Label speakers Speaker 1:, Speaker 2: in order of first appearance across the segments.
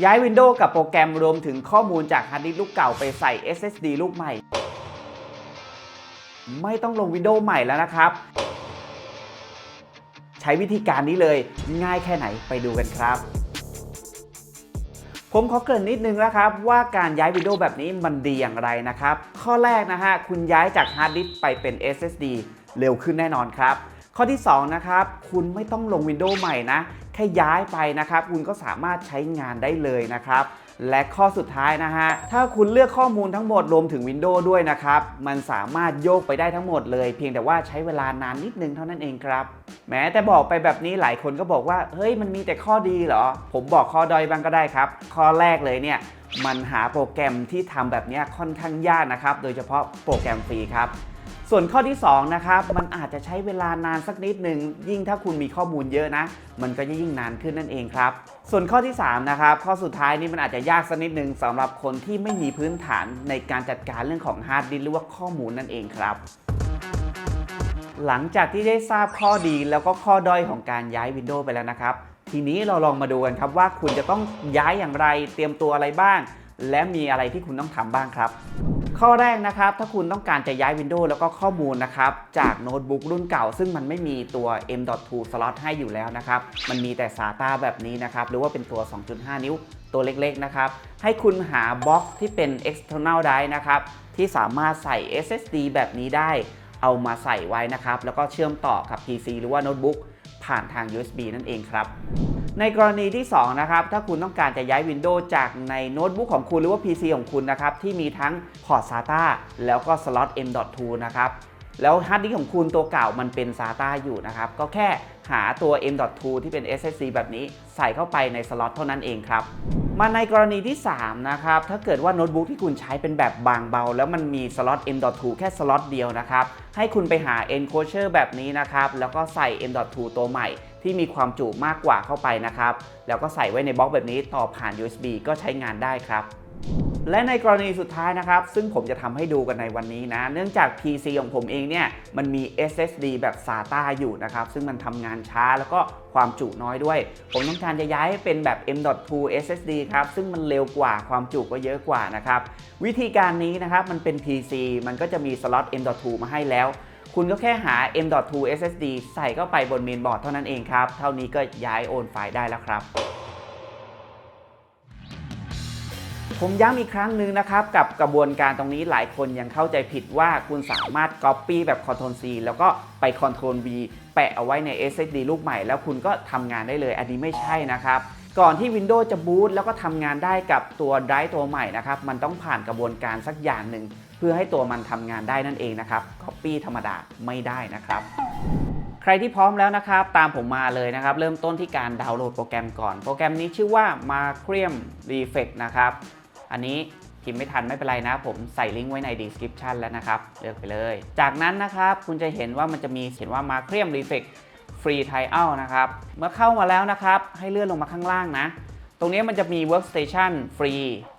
Speaker 1: ย้าย Windows กับโปรแกรมรวมถึงข้อมูลจากฮาร์ดดิสก์ลูกเก่าไปใส่ SSD ลูกใหม่ ไม่ต้องลง Windows ใหม่แล้วนะครับ ใช้วิธีการนี้เลยง่ายแค่ไหนไปดูกันครับ ผมขอเกริ่นนิดนึงนะครับ ว่าการย้าย Windows แบบนี้มันดีอย่างไรนะครับ ข้อแรกนะฮะคุณย้ายจากฮาร์ดดิสก์ไปเป็น SSD เร็วขึ้นแน่นอนครับ ข้อที่ 2 นะครับ คุณไม่ต้องลง Windows ใหม่นะ แค่ย้ายไปนะครับ คุณก็สามารถใช้งานได้เลยนะครับและข้อสุดท้ายนะฮะ ถ้าคุณเลือกข้อมูลทั้งหมดรวมถึง Windows ด้วยนะครับ มันสามารถโยกไปได้ทั้งหมดเลย เพียงแต่ว่าใช้เวลานานนิดนึงเท่านั้นเองครับ แม้แต่บอกไปแบบนี้หลายคนก็บอกว่า เฮ้ยมันมีแต่ข้อดีเหรอ ผมบอกข้อด้อยบ้างก็ได้ครับ ข้อแรกเลยเนี่ย มันหาโปรแกรมที่ทำแบบนี้ค่อนข้างยากนะครับ โดยเฉพาะโปรแกรมฟรีครับ ส่วนข้อที่2นะครับมันอาจจะใช้เวลานานสักนิดหนึ่งยิ่งถ้าคุณมีข้อมูลเยอะนะ มันก็จะยิ่งนานขึ้นนั่นเองครับ ส่วนข้อที่3นะครับข้อสุดท้ายนี่มันอาจจะยากสักนิดหนึ่งสำหรับคนที่ไม่มีพื้นฐานในการจัดการเรื่องของฮาร์ดดิสก์หรือว่าข้อมูลนั่นเองครับหลังจากที่ได้ทราบข้อดีแล้วก็ข้อด้อยของการย้าย Windows ไปแล้วนะครับ ทีนี้เราลองมาดูกันครับว่าคุณจะต้องย้ายอย่างไร เตรียมตัวอะไรบ้าง และมีอะไรที่คุณต้องทำบ้างครับ ข้อแรกนะครับ ถ้าคุณต้องการจะย้าย Windows แล้วก็ข้อมูลนะครับ จากโน้ตบุ๊กรุ่นเก่า ซึ่งมันไม่มีตัว M.2 slot ให้อยู่แล้วนะครับ มันมีแต่ SATA แบบนี้นะครับ หรือว่าเป็นตัว 2.5 นิ้วตัวเล็กๆนะครับ ให้คุณหาบล็อกที่เป็น external drive นะครับ ที่สามารถใส่ SSD แบบนี้ได้ เอามาใส่ไว้นะครับ แล้วก็เชื่อมต่อกับ PC หรือว่าโน้ตบุ๊ก ผ่านทาง USB นั่นเองครับ ในกรณีที่ 2 นะครับ ถ้าคุณต้องการจะย้าย Windows จากในโน้ตบุ๊กของคุณหรือว่า PC ของคุณนะครับ ที่มีทั้งพอร์ต SATA แล้วก็สล็อต M.2 นะครับ แล้วฮาร์ดดิสก์ของคุณตัวเก่ามันเป็น SATA อยู่นะครับ ก็แค่ หาตัว M.2 ที่เป็น SSD แบบนี้ใส่เข้าไปในสล็อตเท่านั้นเองครับ มาในกรณีที่ 3 นะครับ ถ้าเกิดว่าโน้ตบุ๊กที่คุณใช้เป็นแบบบางเบา แล้วมันมีสล็อต M.2 แค่สล็อตเดียวนะครับ ให้คุณไปหา enclosure แบบนี้นะครับ แล้วก็ใส่ M.2 ตัวใหม่ที่มีความจุมากกว่าเข้าไปนะครับ แล้วก็ใส่ไว้ในบล็อกแบบนี้ต่อผ่าน USB ก็ใช้งานได้ครับ และในกรณีสุดท้ายนะครับ ซึ่งผมจะทำให้ดูกันในวันนี้นะ เนื่องจาก PC ของผมเองเนี่ยมันมี SSD แบบ SATA อยู่นะครับ ซึ่งมันทำงานช้าแล้วก็ความจุน้อยด้วย ผมต้องการจะย้ายให้เป็นแบบ M.2 SSD ครับ ซึ่งมันเร็วกว่าความจุก็เยอะกว่านะครับ วิธีการนี้นะครับมันเป็น PC มันก็จะมีสล็อต M.2 มาให้แล้ว คุณก็แค่หา M.2 SSD ใส่เข้าไปบนเมนบอร์ดเท่านั้นเองครับ เท่านี้ก็ย้ายโอนไฟล์ได้แล้วครับ ผมย้ำอีกครั้งหนึ่งนะครับกับกระบวนการตรงนี้หลายคนยังเข้าใจผิดว่าคุณสามารถ Copy แบบ Ctrl C แล้วก็ไป Ctrl V แปะเอาไว้ใน SSD ลูกใหม่ แล้วคุณก็ทำงานได้เลย อันนี้ไม่ใช่นะครับ ก่อนที่ Windows จะบูตแล้วก็ทำงานได้กับตัวไดรฟ์ตัวใหม่นะครับ มันต้องผ่านกระบวนการสักอย่างหนึ่งเพื่อให้ตัวมันทำงานได้นั่นเองนะครับ Copy ธรรมดาไม่ได้นะครับใครที่พร้อมแล้วนะครับ ตามผมมาเลยนะครับ เริ่มต้นที่การดาวน์โหลดโปรแกรมก่อน โปรแกรมนี้ชื่อว่า m a c r i m Reflex นะครับ อันนี้พิมพ์ไม่ทันไม่เป็นไรนะ ผมใส่ลิงก์ไว้ใน description แล้วนะครับ เลือกไปเลย จากนั้นนะครับ คุณจะเห็นว่ามันจะมีเขียนว่า Macrium Reflex Free Trial นะครับ เมื่อเข้ามาแล้วนะครับ ให้เลื่อนลงมาข้างล่างนะ ตรงนี้มันจะมี workstation ฟรี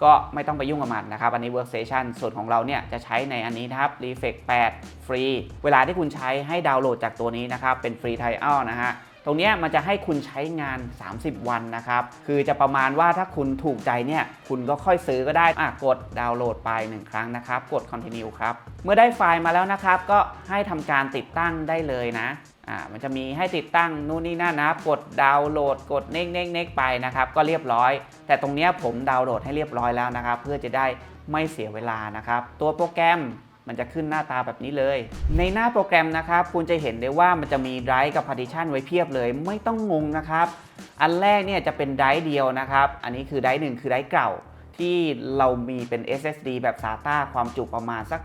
Speaker 1: ก็ไม่ต้องไปยุ่งกับมันนะครับ อันนี้ workstation ส่วนของเราเนี่ยจะใช้ในอันนี้นะครับ reflex 8ฟรี เวลาที่คุณใช้ให้ดาวน์โหลดจากตัวนี้นะครับ เป็นฟรี trial นะฮะ ตรงนี้มันจะให้คุณใช้งาน 30 วันนะครับ คือจะประมาณว่าถ้าคุณถูกใจเนี่ย คุณก็ค่อยซื้อก็ได้อะกดดาวน์โหลดไป 1 ครั้งนะครับ กด continue ครับ เมื่อได้ไฟล์มาแล้วนะครับ ก็ให้ทำการติดตั้งได้เลยนะอ่ามันจะมีให้ติดตั้งนู่นนี่นั่นนะกดดาวน์โหลด กดเน็กเน็กเน็กไปนะครับ ก็เรียบร้อย แต่ตรงนี้ผมดาวน์โหลดให้เรียบร้อยแล้วนะครับ เพื่อจะได้ไม่เสียเวลานะครับ ตัวโปรแกรม มันจะขึ้นหน้าตาแบบนี้เลย ในหน้าโปรแกรมนะครับคุณจะเห็นได้ว่ามันจะมีไดรฟ์กับ partition ไว้เพียบเลย ไม่ต้องงงนะครับ อันแรกเนี่ยจะเป็นไดรฟ์เดียวนะครับ อันนี้คือไดรฟ์หนึ่งคือไดรฟ์เก่า ที่เรามีเป็น SSD แบบ SATA ความจุประมาณสัก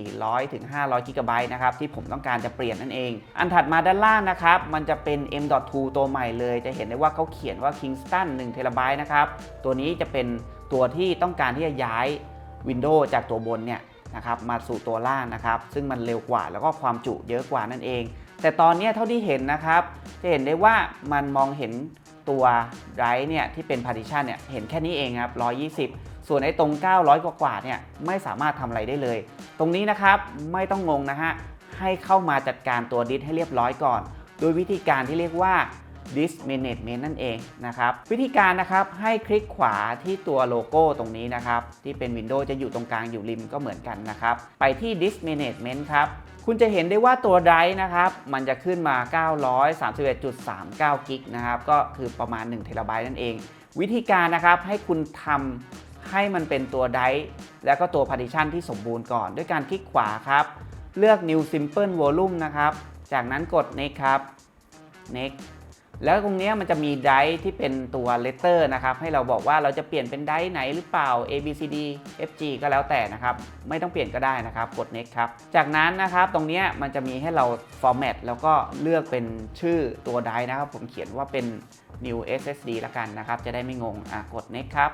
Speaker 1: 400ถึง500กิกะไบต์นะครับ ที่ผมต้องการจะเปลี่ยนนั่นเอง อันถัดมาด้านล่างนะครับ มันจะเป็น M.2 ตัวใหม่เลย จะเห็นได้ว่าเขาเขียนว่า Kingston 1 t b นะครับ ตัวนี้จะเป็นตัวที่ต้องการที่จะย้าย Windows จากตัวบนเนี่ย นะครับมาสู่ตัวล่างนะครับ ซึ่งมันเร็วกว่าแล้วก็ความจุเยอะกว่านั่นเอง แต่ตอนนี้เท่าที่เห็นนะครับ จะเห็นได้ว่ามันมองเห็นตัวไรเนี่ยที่เป็น partition เนี่ยเห็นแค่นี้เองครับ 120 ส่วนไอ้ตรง 900 กว่าๆเนี่ยไม่สามารถทำอะไรได้เลย ตรงนี้นะครับไม่ต้องงงนะฮะให้เข้ามาจัดการตัวดิสให้เรียบร้อยก่อน โดยวิธีการที่เรียกว่า disk management นั่นเองนะครับวิธีการนะครับให้คลิกขวาที่ตัวโลโก้ตรงนี้นะครับที่เป็น Windows จะอยู่ตรงกลางอยู่ริมก็เหมือนกันนะครับไปที่ disk management ครับคุณจะเห็นได้ว่าตัวไดร์นะครับมันจะขึ้นมา 931.39 กิกนะครับก็คือประมาณ1เทราไบต์นั่นเอง วิธีการนะครับให้คุณทำให้มันเป็นตัวไดร์แล้วก็ตัว partition ที่สมบูรณ์ก่อน ด้วยการคลิกขวาครับ เลือก new simple volume นะครับ จากนั้นกด next ครับ next แล้วตรงนี้มันจะมีไดร์ที่เป็นตัว letter นะครับ ให้เราบอกว่าเราจะเปลี่ยนเป็นไดร์ไหนหรือเปล่า A B C D F G ก็แล้วแต่นะครับ ไม่ต้องเปลี่ยนก็ได้นะครับ กด next ครับ จากนั้นนะครับตรงนี้มันจะมีให้เรา format แล้วก็เลือกเป็นชื่อตัวไดร์นะครับ ผมเขียนว่าเป็น new SSD ละกันนะครับ จะได้ไม่งง อะ กด next ครับ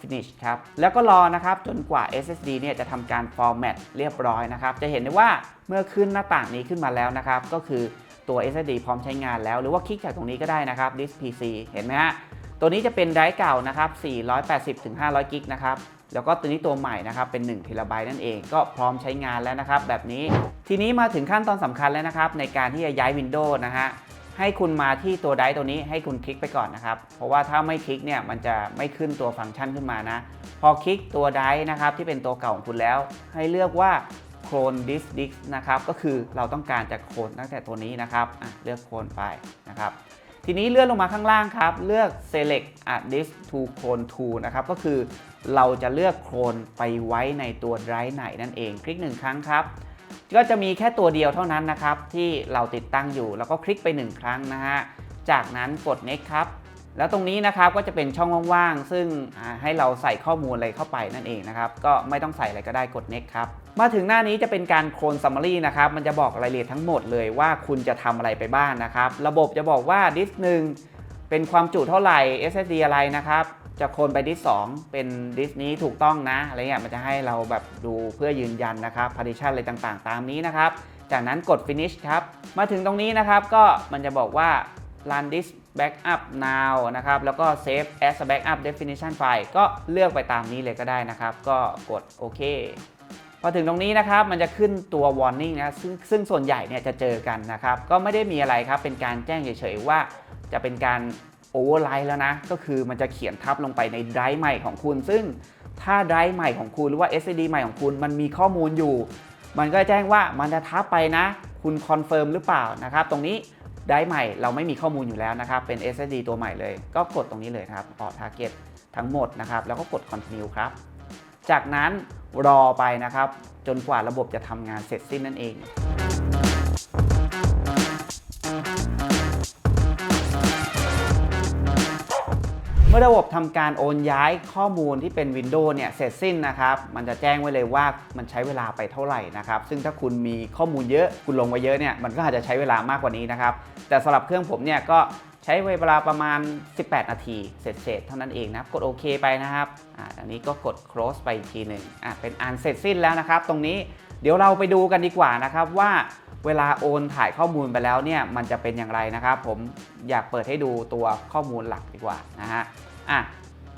Speaker 1: finish ครับ แล้วก็รอนะครับจนกว่า SSD เนี่ยจะทำการ format เรียบร้อยนะครับ จะเห็นได้ว่าเมื่อขึ้นหน้าต่างนี้ขึ้นมาแล้วนะครับ ก็คือ ตัว SSD พร้อมใช้งานแล้ว หรือว่าคลิกจากตรงนี้ก็ได้นะครับ disk PC เห็นไหมฮะตัวนี้จะเป็นไดร์เก่านะครับ 480ถึง500 กิกนะครับ แล้วก็ตัวนี้ตัวใหม่นะครับ เป็น1เทราไบต์นั่นเอง ก็พร้อมใช้งานแล้วนะครับ แบบนี้ ทีนี้มาถึงขั้นตอนสำคัญแล้วนะครับ ในการที่จะย้าย Windows นะฮะ ให้คุณมาที่ตัวไดร์ตัวนี้ให้คุณคลิกไปก่อนนะครับ เพราะว่าถ้าไม่คลิกเนี่ย มันจะไม่ขึ้นตัวฟังก์ชันขึ้นมานะ พอคลิกตัวไดร์นะครับที่เป็นตัวเก่าของคุณแล้ว ให้เลือกว่า โคลนดิสดิสนะครับก็คือเราต้องการจะโคลนตั้งแต่ตัวนี้นะครับอะเลือกโคลนไปนะครับทีนี้เลื่อนลงมาข้างล่างครับ เลือก select a disk to clone to นะครับก็คือเราจะเลือกโคลนไปไว้ในตัวไดรฟ์ไหนนั่นเอง คลิกหนึ่งครั้งครับ ก็จะมีแค่ตัวเดียวเท่านั้นนะครับ ที่เราติดตั้งอยู่แล้วก็คลิกไป 1 ครั้งนะฮะจากนั้นกด next ครับ แล้วตรงนี้นะครับก็จะเป็นช่องว่างๆ ซึ่งให้เราใส่ข้อมูลอะไรเข้าไปนั่นเองนะครับ ก็ไม่ต้องใส่อะไรก็ได้กด next ครับ มาถึงหน้านี้จะเป็นการโคลน summary นะครับ มันจะบอกรายละเอียดทั้งหมดเลยว่าคุณจะทำอะไรไปบ้างนะครับ ระบบจะบอกว่าดิสหนึ่งเป็นความจุเท่าไหร่ SSD อะไรนะครับ จะโคลนไปดิสสองเป็นดิสนี้ถูกต้องนะ อะไรเงี้ย มันจะให้เราแบบดูเพื่อยืนยันนะครับ partition อะไรต่างๆ ตามนี้นะครับ จากนั้นกด finish ครับ มาถึงตรงนี้นะครับ ก็มันจะบอกว่า run this backup now นะครับ แล้วก็ save as a backup definition file ก็เลือกไปตามนี้เลยก็ได้นะครับ ก็กดโอเคพอถึงตรงนี้นะครับมันจะขึ้นตัว warning นะซึ่งซึ่งส่วนใหญ่เนี่ยจะเจอกันนะครับ ก็ไม่ได้มีอะไรครับ เป็นการแจ้งเฉยๆว่าจะเป็นการ overwrite แล้วนะ ก็คือมันจะเขียนทับลงไปในไดรฟ์ใหม่ของคุณ ซึ่งถ้าไดรฟ์ใหม่ของคุณหรือว่า SSD ใหม่ของคุณมันมีข้อมูลอยู่ มันก็แจ้งว่ามันจะทับไปนะ คุณคอนเฟิร์มหรือเปล่านะครับ ตรงนี้ ได้ใหม่เราไม่มีข้อมูลอยู่แล้วนะครับ เป็น SSD ตัวใหม่เลย ก็กดตรงนี้เลยครับ Alt Target ทั้งหมดนะครับ แล้วก็กด Continue ครับ จากนั้นรอไปนะครับ จนกว่าระบบจะทำงานเสร็จสิ้นนั่นเอง มื่อระบบทำการโอนย้ายข้อมูลที่เป็น Windows เนี่ยเสร็จสิ้นนะครับ มันจะแจ้งไว้เลยว่ามันใช้เวลาไปเท่าไหร่นะครับ ซึ่งถ้าคุณมีข้อมูลเยอะคุณลงไว้เยอะเนี่ยมันก็อาจจะใช้เวลามากกว่านี้นะครับ แต่สำหรับเครื่องผมเนี่ยก็ใช้เวลาประมาณ 18 นาที เสร็จๆเท่านั้นเองนะกดโอเคไปนะครับอ่าอันนี้ก็กด close ไปอีกทีหนึ่งอ่าเป็นอันเสร็จสิ้นแล้วนะครับ ตรงนี้เดี๋ยวเราไปดูกันดีกว่านะครับว่าเวลาโอนถ่ายข้อมูลไปแล้วเนี่ยมันจะเป็นอย่างไรนะครับ ผมอยากเปิดให้ดูตัวข้อมูลหลักดีกว่านะฮะ อะ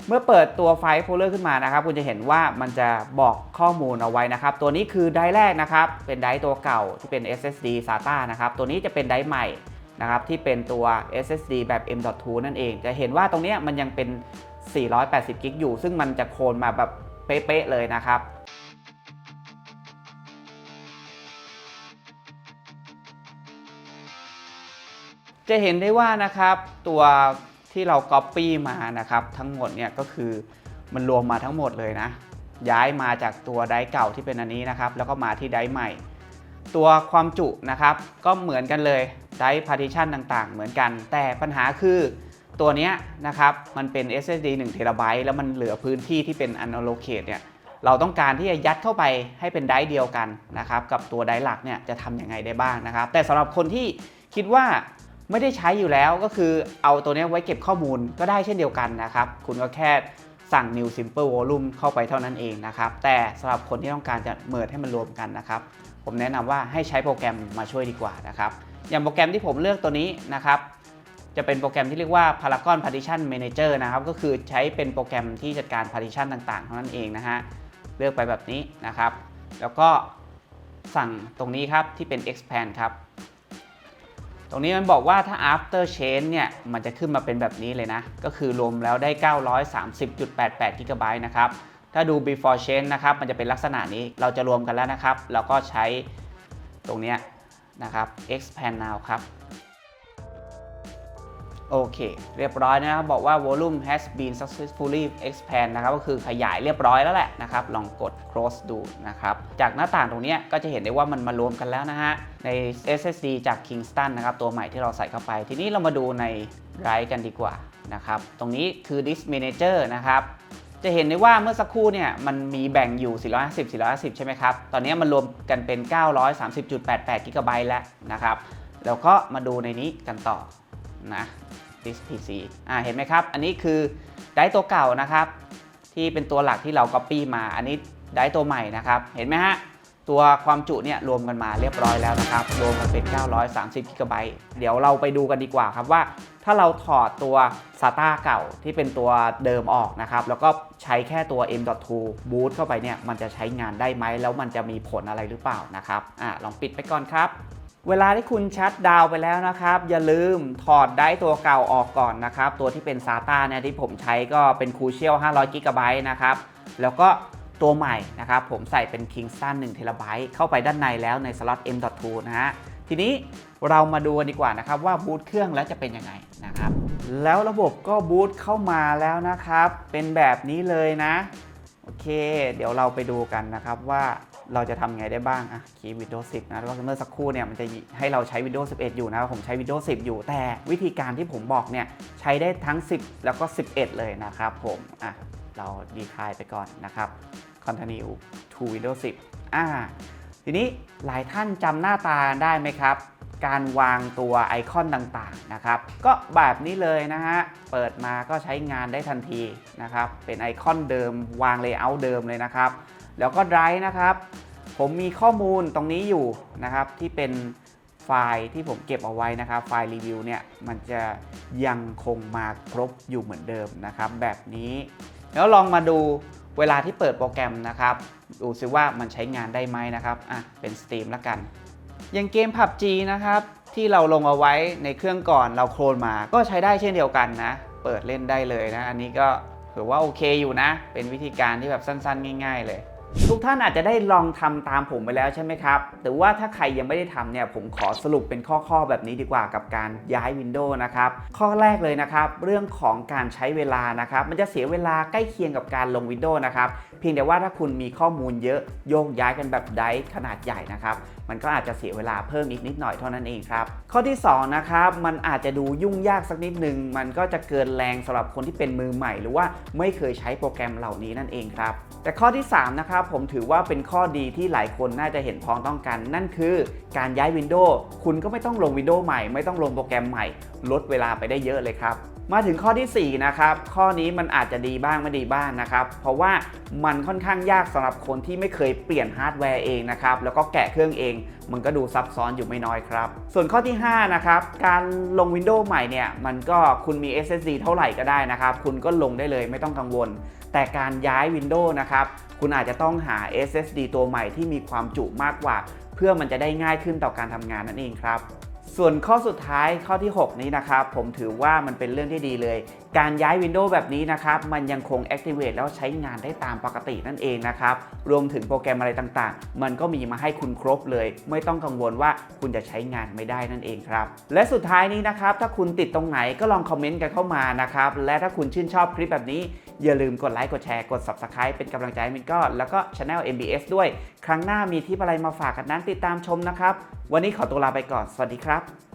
Speaker 1: เมื่อเปิดตัวไฟล์โฟลเดอร์ขึ้นมานะครับ คุณจะเห็นว่ามันจะบอกข้อมูลเอาไว้นะครับ ตัวนี้คือไดร์แรกนะครับ เป็นไดร์ตัวเก่าที่เป็น SSD SATA นะครับ ตัวนี้จะเป็นไดร์ใหม่นะครับที่เป็นตัว SSD แบบ M.2 นั่นเอง จะเห็นว่าตรงนี้มันยังเป็น 480 กิกอยู่ ซึ่งมันจะโคลนมาแบบเป๊ะๆเลยนะครับจะเห็นได้ว่านะครับตัว ที่เรา Copy มานะครับทั้งหมดเนี่ยก็คือมันรวมมาทั้งหมดเลยนะ ย้ายมาจากตัวไดร์เก่าที่เป็นอันนี้นะครับ แล้วก็มาที่ไดร์ใหม่ ตัวความจุนะครับ ก็เหมือนกันเลยไดร์ partition ต่างๆ เหมือนกัน แต่ปัญหาคือตัวเนี้ยนะครับมันเป็น SSD 1 t b แล้วมันเหลือพื้นที่ที่เป็น unallocate เนี่ยเราต้องการที่จะยัดเข้าไปให้เป็นไดร์เดียวกันนะครับกับตัวไดร์หลักเนี่ยจะทำยังไงได้บ้างนะครับ แต่สำหรับคนที่คิดว่า ไม่ได้ใช้อยู่แล้วก็คือเอาตัวนี้ไว้เก็บข้อมูลก็ได้เช่นเดียวกันนะครับ คุณก็แค่สั่ง new simple volume เข้าไปเท่านั้นเองนะครับ แต่สำหรับคนที่ต้องการจะเมิร์ให้มันรวมกันนะครับ ผมแนะนำว่าให้ใช้โปรแกรมมาช่วยดีกว่านะครับ อย่างโปรแกรมที่ผมเลือกตัวนี้นะครับ จะเป็นโปรแกรมที่เรียกว่า Paragon Partition Manager นะครับ ก็คือใช้เป็นโปรแกรมที่จัดการ partition ต่างๆ เท่านั้นเองนะฮะ เลือกไปแบบนี้นะครับ แล้วก็สั่งตรงนี้ครับที่เป็น expand ครับ ตรงนี้มันบอกว่าถ้า after change เนี่ย มันจะขึ้นมาเป็นแบบนี้เลยนะ ก็คือรวมแล้วได้ 930.88 g b นะครับ ถ้าดู before change นะครับ มันจะเป็นลักษณะนี้ เราจะรวมกันแล้วนะครับ แล้วก็ใช้ตรงนี้นะครับ expand now ครับ โอเค เรียบร้อยนะครับ บอกว่า volume has been successfully expand นะครับก็คือขยายเรียบร้อยแล้วแหละนะครับ ลองกด close ดูนะครับ จากหน้าต่างตรงนี้ก็จะเห็นได้ว่ามันมารวมกันแล้วนะฮะ ใน SSD จาก Kingston นะครับ ตัวใหม่ที่เราใส่เข้าไป ทีนี้เรามาดูใน Drive กันดีกว่านะครับ ตรงนี้คือ Disk Manager นะครับจะเห็นได้ว่าเมื่อสักครู่เนี่ยมันมีแบ่งอยู่ 450 450 ใช่ไหมครับ ตอนนี้มันรวมกันเป็น 930.88 g b แล้วนะครับ แล้วก็มาดูในนี้กันต่อ นะ disk PC อ่าเห็นไหมครับ อันนี้คือไดร์ตัวเก่านะครับ ที่เป็นตัวหลักที่เรา Copy มาอันนี้ไดร์ตัวใหม่นะครับ เห็นไหมฮะตัวความจุเนี่ยรวมกันมาเรียบร้อยแล้วนะครับ รวมกันเป็น 930 g b เดี๋ยวเราไปดูกันดีกว่าครับว่า ถ้าเราถอดตัว SATA เก่าที่เป็นตัวเดิมออกนะครับ แล้วก็ใช้แค่ตัว M.2 boot เข้าไปเนี่ย มันจะใช้งานได้ไหม แล้วมันจะมีผลอะไรหรือเปล่านะครับ อ่าลองปิดไปก่อนครับ เวลาที่คุณชัดดาวไปแล้วนะครับ อย่าลืมถอดได้ตัวเก่าออกก่อนนะครับ ตัวที่เป็น SATA เนี่ยที่ผมใช้ก็เป็น Crucial 500 g b นะครับ แล้วก็ตัวใหม่นะครับ ผมใส่เป็น Kingston 1 t b เข้าไปด้านในแล้วในสล็อต M.2 นะฮะ ทีนี้เรามาดูกันดีกว่านะครับว่าบูตเครื่องแล้วจะเป็นยังไงนะครับ แล้วระบบก็บูตเข้ามาแล้วนะครับ เป็นแบบนี้เลยนะ โอเค เดี๋ยวเราไปดูกันนะครับว่า เราจะทำไงได้บ้างอะคีย์ Windows 10 นะแล้วเมื่อสักครู่เนี่ยมันจะให้เราใช้ Windows 11 อยู่นะผมใช้ Windows 10 อยู่ แต่วิธีการที่ผมบอกเนี่ยใช้ได้ทั้ง 10 แล้วก็ 11 เลยนะครับผมอะเราดีคลายไปก่อนนะครับ Continue to Windows 10 อ่าทีนี้หลายท่านจำหน้าตาได้ไหมครับ การวางตัวไอคอนต่างๆนะครับ ก็แบบนี้เลยนะฮะ เปิดมาก็ใช้งานได้ทันทีนะครับ เป็นไอคอนเดิมวางเลเยอร์เดิมเลยนะครับ แล้วก็ Drive นะครับ ผมมีข้อมูลตรงนี้อยู่นะครับ ที่เป็นไฟล์ที่ผมเก็บเอาไว้นะครับ ไฟล์รีวิวเนี่ยมันจะยังคงมาครบอยู่เหมือนเดิมนะครับ แบบนี้ แล้วลองมาดูเวลาที่เปิดโปรแกรมนะครับ ดูซิว่ามันใช้งานได้ไหมนะครับอะเป็น Steam แล้วกัน อย่างเกม PUBG นะครับที่เราลงเอาไว้ในเครื่องก่อนเราโคลนมาก็ใช้ได้เช่นเดียวกันนะ เปิดเล่นได้เลยนะ อันนี้ก็ถือว่าโอเคอยู่นะ เป็นวิธีการที่แบบสั้นๆ ง่าย ๆ เลย ทุกท่านอาจจะได้ลองทำตามผมไปแล้วใช่ไหมครับ แต่ว่าถ้าใครยังไม่ได้ทำเนี่ยผมขอสรุปเป็นข้อๆแบบนี้ดีกว่ากับการย้ายวินโดว์นะครับ ข้อแรกเลยนะครับ เรื่องของการใช้เวลานะครับ มันจะเสียเวลาใกล้เคียงกับการลงวินโดว์นะครับ เพียงแต่ว่าถ้าคุณมีข้อมูลเยอะโยกย้ายกันแบบไดขนาดใหญ่นะครับ มันก็อาจจะเสียเวลาเพิ่มอีกนิดหน่อยเท่านั้นเองครับ ข้อที่ 2 นะครับ มันอาจจะดูยุ่งยากสักนิดนึง มันก็จะเกินแรงสำหรับคนที่เป็นมือใหม่ หรือว่าไม่เคยใช้โปรแกรมเหล่านี้นั่นเองครับ แต่ข้อที่ 3 นะครับผมถือว่าเป็นข้อดีที่หลายคนน่าจะเห็นพ้องต้องกัน นั่นคือการย้ายวินโดว์คุณก็ไม่ต้องลงวินโดว์ใหม่ไม่ต้องลงโปรแกรมใหม่ ลดเวลาไปได้เยอะเลยครับ มาถึงข้อทีสี่ 4 นะครับ ข้อนี้มันอาจจะดีบ้างไม่ดีบ้างนะครับ เพราะว่ามันค่อนข้างยากสำหรับคนที่ไม่เคยเปลี่ยนฮาร์ดแวร์เองนะครับ แล้วก็แกะเครื่องเอง มันก็ดูซับซ้อนอยู่ไม่น้อยครับ ส่วนข้อที่ 5 นะครับ การลง Windows ใหม่เนี่ย มันก็คุณมี SSD เท่าไหร่ก็ได้นะครับ คุณก็ลงได้เลยไม่ต้องกังวล แต่การย้าย Windows นะครับ คุณอาจจะต้องหา SSD ตัวใหม่ที่มีความจุมากกว่า เพื่อมันจะได้ง่ายขึ้นต่อการทำงานนั่นเองครับ ส่วนข้อสุดท้ายข้อที่ 6 นี้นะครับ ผมถือว่ามันเป็นเรื่องที่ดีเลย การย้าย Windows แบบนี้นะครับ มันยังคง Activate แล้วใช้งานได้ตามปกตินั่นเองนะครับ รวมถึงโปรแกรมอะไรต่างๆ มันก็มีมาให้คุณครบเลย ไม่ต้องกังวลว่าคุณจะใช้งานไม่ได้นั่นเองครับ และสุดท้ายนี้นะครับ ถ้าคุณติดตรงไหนก็ลองคอมเมนต์กันเข้ามานะครับ และถ้าคุณชื่นชอบคลิปแบบนี้ อย่าลืมกดไลค์กดแชร์กด Subscribe เป็นกำลังใจให้มินก็แล้วก็ช anel MBS ด้วย ครั้งหน้ามีที่อะไรมาฝากกันนั้นติดตามชมนะครับ วันนี้ขอตัวลาไปก่อน สวัสดีครับ